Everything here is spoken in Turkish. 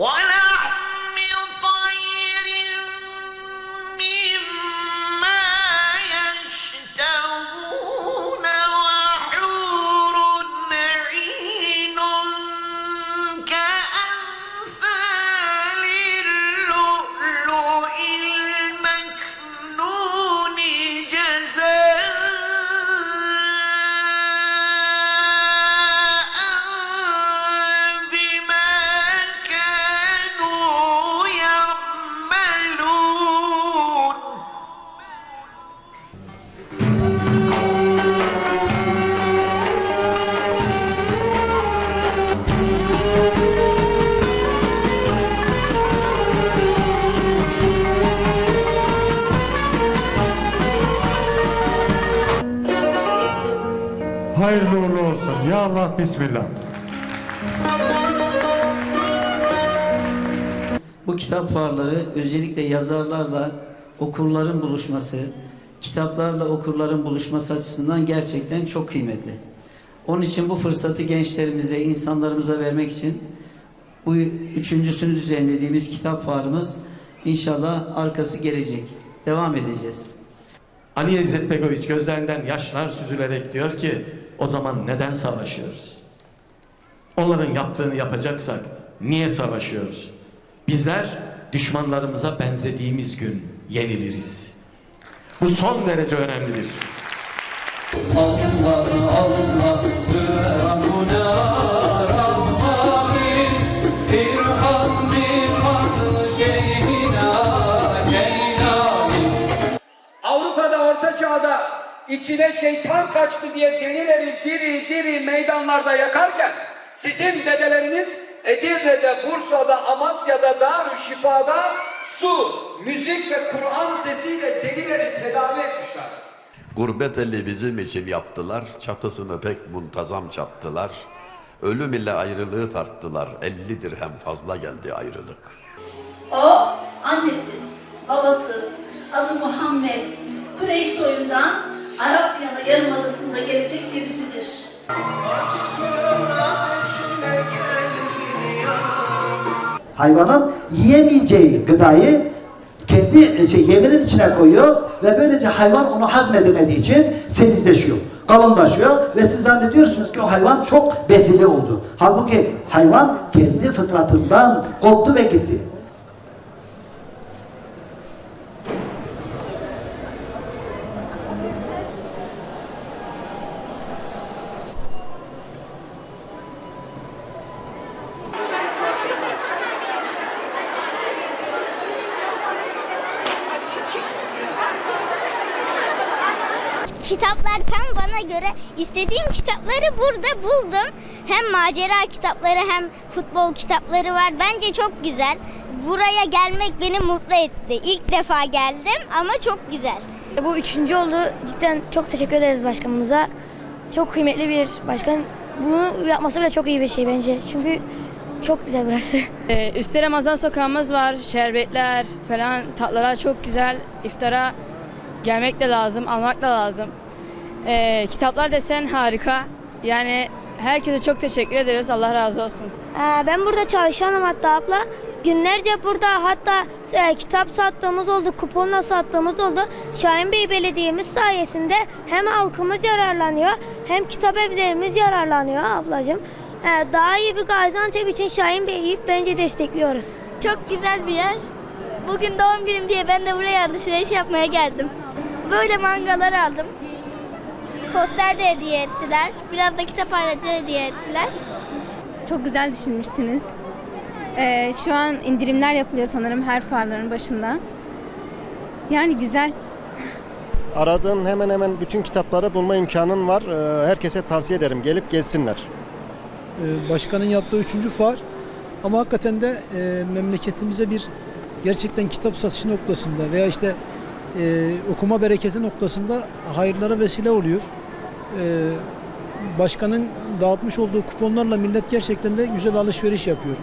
Why Hayırlı uğurlu olsun. Ya Allah Bismillah. Bu kitap fuarları özellikle yazarlarla okurların buluşması, kitaplarla okurların buluşması açısından gerçekten çok kıymetli. Onun için bu fırsatı gençlerimize, insanlarımıza vermek için bu üçüncüsünü düzenlediğimiz kitap fuarımız inşallah arkası gelecek. Devam edeceğiz. Ali İzzet Begoviç gözlerinden yaşlar süzülerek diyor ki o zaman neden savaşıyoruz? Onların yaptığını yapacaksak niye savaşıyoruz? Bizler düşmanlarımıza benzediğimiz gün yeniliriz. Bu son derece önemlidir. Allah Allah Avrupa'da orta çağda içine şeytan kaçtı diye denileri diri diri meydanlarda yakarken sizin dedeleriniz Edirne'de, Bursa'da, Amasya'da, Darüşşifa'da su, müzik ve Kur'an sesiyle delileri tedavi etmişler. Gurbet eli bizim için yaptılar, çatısını pek muntazam çattılar. Ölüm ile ayrılığı tarttılar, 50 dirhem fazla geldi ayrılık. O annesiz, babasız, adı Muhammed, Kureyş soyundan Arap yarımadasında gelecek birisidir. hayvanın yiyemeyeceği gıdayı kendi şey, yeminin içine koyuyor ve böylece hayvan onu hazmedemediği için semizleşiyor, kalınlaşıyor ve siz zannediyorsunuz ki o hayvan çok besili oldu. Halbuki hayvan kendi fıtratından koptu ve gitti. Kitaplar tam bana göre istediğim kitapları burada buldum. Hem macera kitapları hem futbol kitapları var. Bence çok güzel. Buraya gelmek beni mutlu etti. İlk defa geldim ama çok güzel. Bu üçüncü oldu. Cidden çok teşekkür ederiz başkanımıza. Çok kıymetli bir başkan. Bunu yapması bile çok iyi bir şey bence. Çünkü çok güzel burası. Ee, Üstte Ramazan sokağımız var. Şerbetler falan tatlılar çok güzel. İftara gelmek de lazım, almak da lazım. Ee, kitaplar desen harika. Yani herkese çok teşekkür ederiz. Allah razı olsun. Ee, ben burada çalışanım hatta abla. Günlerce burada hatta e, kitap sattığımız oldu, kuponla sattığımız oldu. Şahin Bey Belediye'miz sayesinde hem halkımız yararlanıyor hem kitap evlerimiz yararlanıyor ablacığım. Ee, daha iyi bir Gaziantep için Şahin Bey'i bence destekliyoruz. Çok güzel bir yer. Bugün doğum günüm diye ben de buraya alışveriş yapmaya geldim. Böyle mangalar aldım. Poster de hediye ettiler. Biraz da kitap aracı hediye ettiler. Çok güzel düşünmüşsünüz. Ee, şu an indirimler yapılıyor sanırım her fuarların başında. Yani güzel. Aradığın hemen hemen bütün kitapları bulma imkanın var. Ee, Herkese tavsiye ederim. Gelip gezsinler. Ee, Başkanın yaptığı üçüncü fuar ama hakikaten de e, memleketimize bir gerçekten kitap satışı noktasında veya işte e, okuma bereketi noktasında hayırlara vesile oluyor. E, başkanın dağıtmış olduğu kuponlarla millet gerçekten de güzel alışveriş yapıyor.